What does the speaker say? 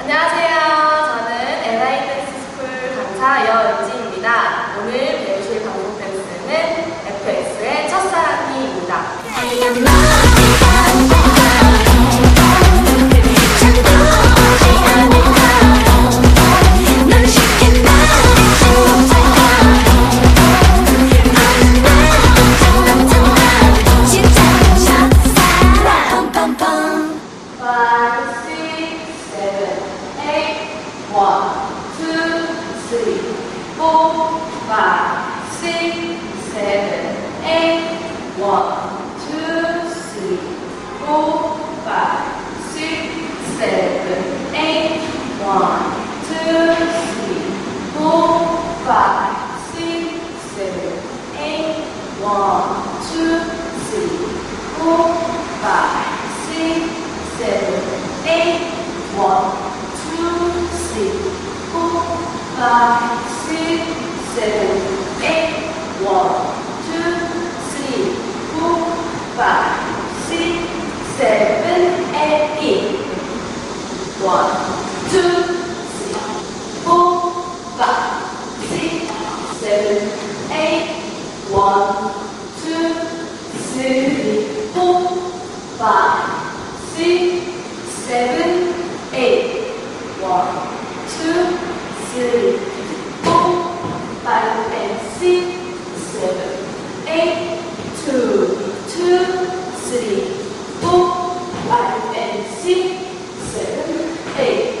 안녕하세요. 저는 LI 댄스 스쿨 강사 여 five, six, seven, eight, one, two, three, four, five, six, seven, eight, one, two, three, four, five, six, seven, eight, one, two, three, four, five, six, seven, eight, one, two, three, four, five, six, seven, eight. One, two, three, four, five, six, seven, eight. One, two, three, four, five, six, seven, eight. One, two, three, four, five, and six, seven, eight. Two, two, three, four, five, and six, seven, eight.